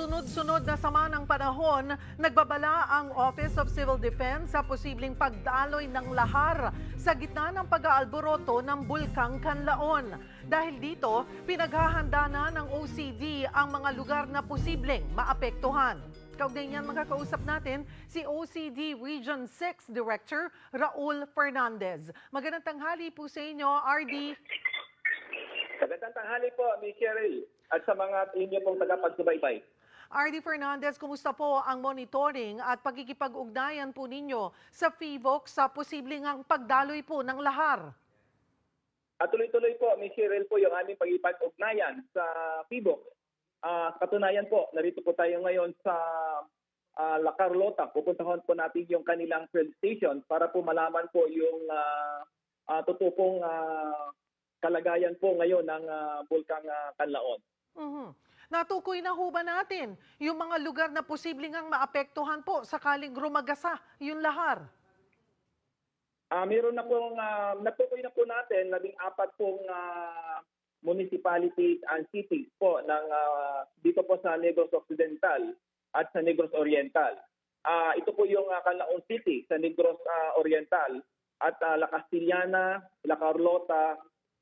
sunod-sunod na sama ng panahon, nagbabala ang Office of Civil Defense sa posibleng pagdaloy ng lahar sa gitna ng pag-aalboroto ng Bulkang Kanlaon. Dahil dito, pinaghahanda na ng OCD ang mga lugar na posibleng maapektuhan. Kaugnay niyan makakausap natin si OCD Region 6 Director Raul Fernandez. Magandang tanghali po sa inyo, RD. Magandang tanghali po, Ms. Cheryl, at sa mga inyo pong tagapagsubaybay. RD Fernandez, kumusta po ang monitoring at pagkikipag-ugnayan po ninyo sa FIVOC sa posibleng ang pagdaloy po ng lahar? At tuloy-tuloy po, Ms. Cheryl, po yung aming pag-ipag-ugnayan sa PIBOC. Ah, katunayan po, narito po tayo ngayon sa ah, La Carlota. Pupuntahan po natin yung kanilang field station para po malaman po yung uh, uh, tutupong ah, kalagayan po ngayon ng ah, Bulkang ah, Kanlaon. Mhm. Natukoy na ho ba natin yung mga lugar na posibleng ang maapektuhan po sakaling rumagasa yung lahar? Ah, meron na pong uh, natukoy na po natin labing apat pong ah, municipalities and cities po ng ah, dito po sa Negros Occidental at sa Negros Oriental. Ah, ito po yung uh, Canlaon City sa Negros ah, Oriental at ah, La Castellana, La Carlota,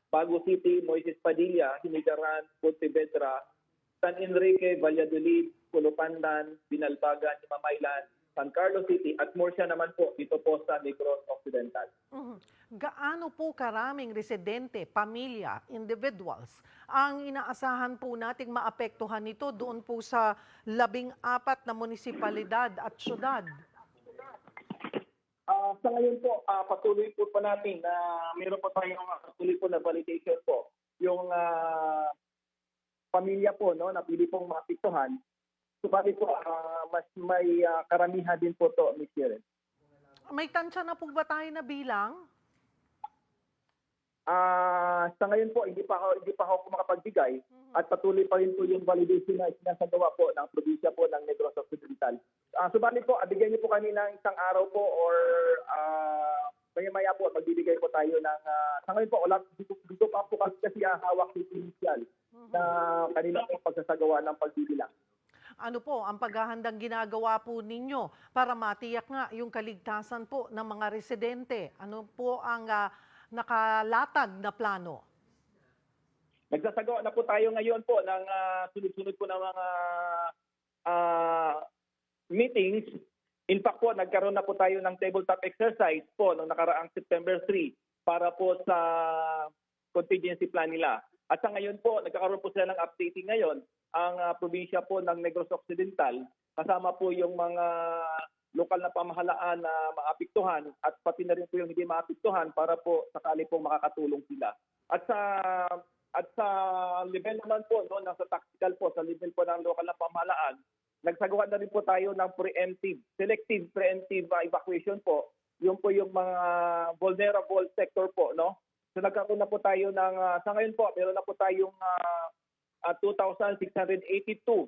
Bago City, Moises Padilla, Hinigaran, Pontevedra, San Enrique, Valladolid, Culupandan, Binalbagan, Mamaylan, San Carlos City at Murcia naman po dito po sa Negros Occidental. Mhm. Gaano po karaming residente, pamilya, individuals ang inaasahan po nating maapektuhan nito doon po sa labing apat na munisipalidad at syudad? Ah, sa ngayon po, ah, patuloy po pa natin na meron po tayong ah, patuloy po na validation po. Yung ah, pamilya po no, na pili pong mapituhan. Subalit po, ah, mas may ah, karamihan din po to, Ms. Karen. May tansya na po ba tayo na bilang? Ah, sa ngayon po, hindi pa ako, hindi pa ako makapagbigay at patuloy pa rin po yung validation na sinasagawa po ng probinsya po ng Negros Occidental. Ah, subalit po, abigyan niyo po kami ng isang araw po or ah, maya-maya po, magbibigay po tayo ng, ah, sa ngayon po, wala, dito, dito pa po kasi, kasi ang hawak ni initial pagsasagawa ng pagbibilang. Ano po ang paghahandang ginagawa po ninyo para matiyak nga yung kaligtasan po ng mga residente? Ano po ang ah, nakalatag na plano? Nagsasagawa na po tayo ngayon po ng ah, sunod-sunod po ng mga ah, meetings. In fact po, nagkaroon na po tayo ng tabletop exercise po noong nakaraang September 3 para po sa contingency plan nila. At sa ngayon po, nagkakaroon po sila ng updating ngayon ang ah, probinsya po ng Negros Occidental kasama po yung mga lokal na pamahalaan na maapektuhan at pati na rin po yung hindi maapektuhan para po sakali po makakatulong sila. At sa at sa level naman po, no, nasa tactical po, sa level po ng lokal na pamahalaan, nagsagawa na rin po tayo ng preemptive, selective preemptive uh, evacuation po. Yung po yung mga vulnerable sector po, no? So nagkaroon na po tayo ng, uh, sa ngayon po, meron na po tayong uh, uh, 2,682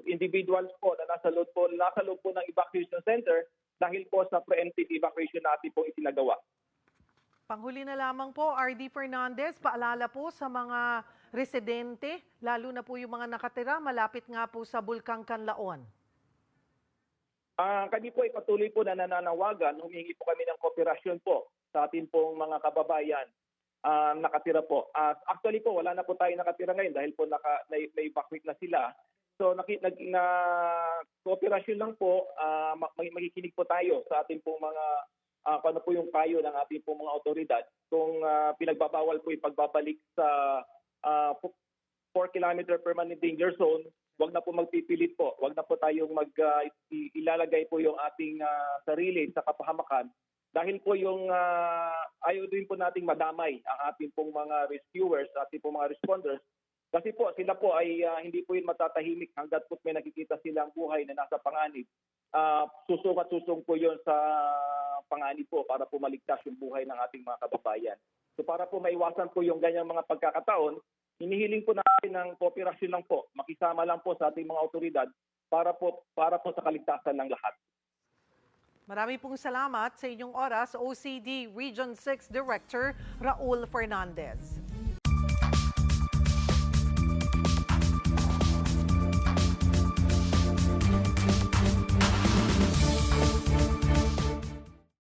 individuals po na nasa loob po, nasa loob po ng evacuation center dahil po sa preemptive evacuation natin po itinagawa. Panghuli na lamang po, RD Fernandez, paalala po sa mga residente, lalo na po yung mga nakatira malapit nga po sa Bulkang Kanlaon. Ah, kami po ay patuloy po na nananawagan, humingi po kami ng kooperasyon po sa atin pong mga kababayan ah, nakatira po. Ah, actually po, wala na po tayo nakatira ngayon dahil po naka, na, na-evacuate na sila. So naki, nag, na lang po, ah, ma- mag- makikinig po tayo sa ating pong mga ah, kung ano po yung payo ng ating pong mga otoridad kung ah, pinagbabawal po yung pagbabalik sa ah, 4 kilometer permanent danger zone, wag na po magpipilit po. Wag na po tayong mag ah, i- ilalagay po yung ating ah, sarili sa kapahamakan dahil po yung ah, ayaw din po nating madamay ang ating pong mga rescuers, ating pong mga responders kasi po sila po ay ah, hindi po yun matatahimik hanggat po may nakikita silang buhay na nasa panganib. Ah, susung at susung po yun sa panganib po para po maligtas yung buhay ng ating mga kababayan. So para po maiwasan po yung ganyang mga pagkakataon, hinihiling po natin ng kooperasyon lang po, makisama lang po sa ating mga otoridad para po para po sa kaligtasan ng lahat. Marami pong salamat sa inyong oras, OCD Region 6 Director Raul Fernandez.